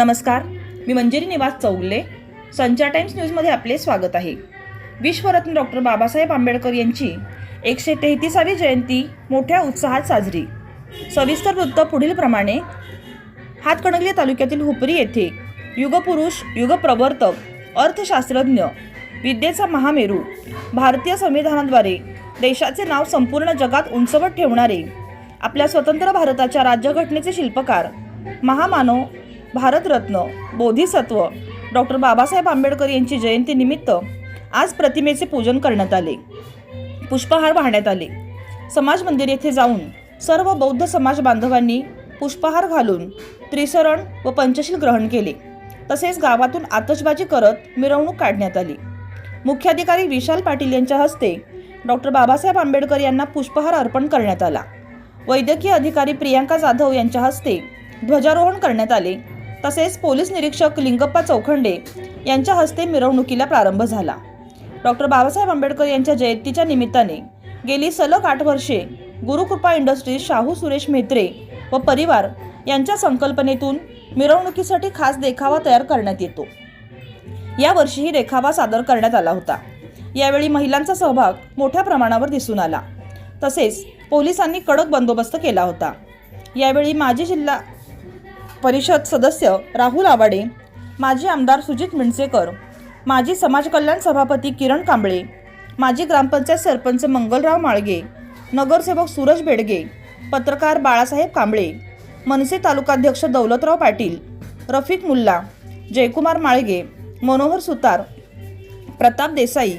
नमस्कार मी मंजिरी निवास चौगले संचार टाइम्स न्यूजमध्ये आपले स्वागत आहे. विश्वरत्न डॉक्टर बाबासाहेब आंबेडकर यांची एकशे तेहतीसावी जयंती मोठ्या उत्साहात साजरी. सविस्तर वृत्त पुढीलप्रमाणे हातकणंगले तालुक्यातील हुपरी येथे युगपुरुष युगप्रवर्तक अर्थशास्त्रज्ञ विद्येचा महामेरू भारतीय संविधानाद्वारे देशाचे नाव संपूर्ण जगात उंचवत ठेवणारे आपल्या स्वतंत्र भारताच्या राज्यघटनेचे शिल्पकार महामानव भारतरत्न बोधिसत्व डॉक्टर बाबासाहेब आंबेडकर यांची जयंतीनिमित्त आज प्रतिमेचे पूजन करण्यात आले. पुष्पहार वाहण्यात आले. समाज मंदिर येथे जाऊन सर्व बौद्ध समाज बांधवांनी पुष्पहार घालून त्रिसरण व पंचशील ग्रहण केले. तसेच गावातून आतषबाजी करत मिरवणूक काढण्यात आली. मुख्याधिकारी विशाल पाटील यांच्या हस्ते डॉक्टर बाबासाहेब आंबेडकर यांना पुष्पहार अर्पण करण्यात आला. वैद्यकीय अधिकारी प्रियांका जाधव यांच्या हस्ते ध्वजारोहण करण्यात आले. तसेच पोलीस निरीक्षक लिंगप्पा चौखंडे यांच्या हस्ते मिरवणुकीला प्रारंभ झाला. डॉक्टर बाबासाहेब आंबेडकर यांच्या जयंतीच्या निमित्ताने गेली सलग आठ वर्षे गुरुकृपा इंडस्ट्रीज शाहू सुरेश म्हेत्रे व परिवार यांच्या संकल्पनेतून मिरवणुकीसाठी खास देखावा तयार करण्यात येतो. यावर्षीही देखावा सादर करण्यात आला होता. यावेळी महिलांचा सहभाग मोठ्या प्रमाणावर दिसून आला. तसेच पोलिसांनी कडक बंदोबस्त केला होता. यावेळी माजी जिल्हा परिषद सदस्य राहुल आवाडे माजी आमदार सुजित मिणसेकर माजी समाज कल्याण सभापती किरण कांबळे माजी ग्रामपंचायत सरपंच मंगलराव माळगे नगरसेवक सूरज बेडगे पत्रकार बाळासाहेब कांबळे मनसे तालुकाध्यक्ष दौलतराव पाटील रफिक मुल्ला जयकुमार माळगे मनोहर सुतार प्रताप देसाई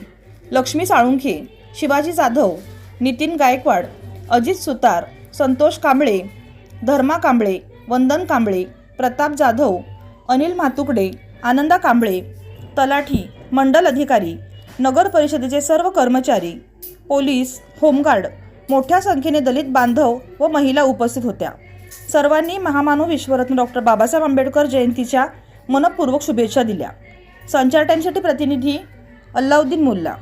लक्ष्मी साळुंखे शिवाजी जाधव नितीन गायकवाड अजित सुतार संतोष कांबळे धर्मा कांबळे वंदन कांबळे प्रताप जाधव अनिल म्हातुकडे आनंदा कांबळे तलाठी मंडल अधिकारी नगर परिषदेचे सर्व कर्मचारी पोलीस होमगार्ड मोठ्या संख्येने दलित बांधव व महिला उपस्थित होत्या. सर्वांनी महामानव विश्वरत्न डॉक्टर बाबासाहेब आंबेडकर जयंतीच्या मनपूर्वक शुभेच्छा दिल्या. संचार टाईमसाठी प्रतिनिधी अल्लाउद्दीन मुल्ला.